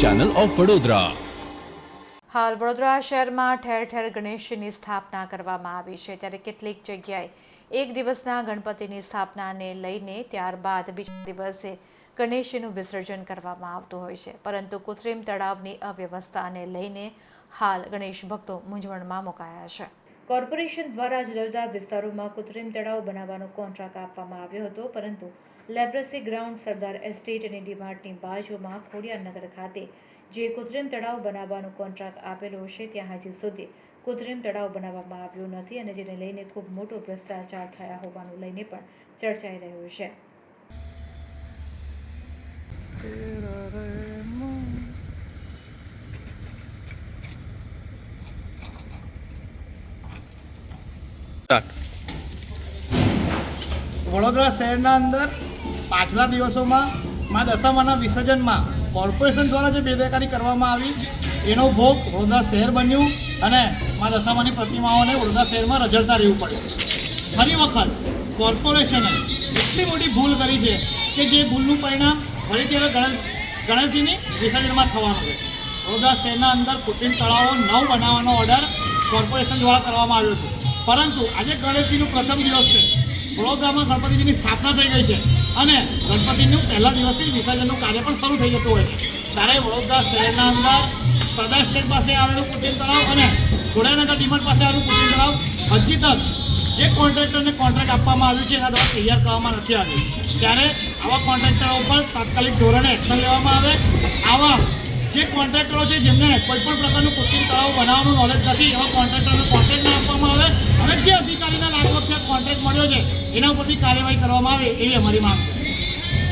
Channel of Vadodara હાલ વડોદરા શહેરમાં ઠેર ઠેર ગણેશની સ્થાપના કરવામાં આવી છે. ત્યારે કેટલીક જગ્યાએ એક દિવસના ગણપતિની સ્થાપનાને લઈને ત્યારબાદ બીજા દિવસે ગણેશનું વિસર્જન કરવામાં આવતું હોય છે. પરંતુ કૃત્રિમ તળાવની અવ્યવસ્થાને લઈને હાલ ગણેશ ભક્તો મૂંઝવણમાં મુકાયા છે. કોર્પોરેશન દ્વારા જુદા જુદા વિસ્તારોમાં કૃત્રિમ તળાવ બનાવવાનો કોન્ટ્રાક્ટ આપવામાં આવ્યો હતો, પરંતુ લેબ્રસી ગ્રાઉન્ડ સરદાર એસ્ટેટ અને ડીમાર્ટની બાજુમાં ખોડિયારનગર ખાતે જે કૃત્રિમ તળાવ બનાવવાનો કોન્ટ્રાક્ટ આપેલો છે, ત્યાં હજી સુધી કૃત્રિમ તળાવ બનાવવામાં આવ્યો નથી અને જેને લઈને ખૂબ મોટો ભ્રષ્ટાચાર થયા હોવાનું લઈને પણ ચર્ચાઈ રહ્યું છે. વડોદરા શહેરના અંદર પાછલા દિવસોમાં, મા દશામાના વિસર્જનમાં કોર્પોરેશન દ્વારા જે બેદરકારી કરવામાં આવી, એનો ભોગ વડોદરા શહેર બન્યું અને મા દશામાની પ્રતિમાઓને વડોદરા શહેરમાં રજડતા રહેવું પડ્યું. ફરી વખત કોર્પોરેશને એટલી મોટી ભૂલ કરી છે કે જે ભૂલનું પરિણામ ફરીથી હવે ગણેશ, ગણેશજીની વિસર્જનમાં થવાનું છે. વડોદરા શહેરના અંદર કૃત્રિમ તળાવો નવ બનાવવાનો ઓર્ડર કોર્પોરેશન દ્વારા કરવામાં આવ્યો હતો. પરંતુ આજે ગણેશજીનો પ્રથમ દિવસ છે. વડોદરામાં ગણપતિજીની સ્થાપના થઈ ગઈ છે અને ગણપતિનું પહેલા દિવસે વિસર્જનનું કાર્ય પણ શરૂ થઈ જતું હોય છે. ત્યારે વડોદરા શહેરના અંદર સરદાર સ્ટેટ પાસે આવેલું કુટીર તળાવ અને ઘોડાનગર ડીમર પાસે આવેલું કુટીર તળાવ હજી તક જે કોન્ટ્રાક્ટરને કોન્ટ્રાક્ટ આપવામાં આવ્યું છે એના દ્વારા તૈયાર કરવામાં નથી આવ્યું. ત્યારે આવા કોન્ટ્રાક્ટરો ઉપર તાત્કાલિક ધોરણે એક્શન લેવામાં આવે. આવા જે કોન્ટ્રાક્ટરો છે જેમને કોઈ પણ પ્રકારનું કૃત્રિમ તળાવ બનાવવાનું નોલેજ નથી, એવા કોન્ટ્રાક્ટરને કોન્ટ્રાક્ટ જે અધિકારીના લાખ આ કોન્ટ્રાક્ટ મળ્યો છે, એના ઉપરથી કાર્યવાહી કરવામાં આવે એવી અમારી માંગ છે.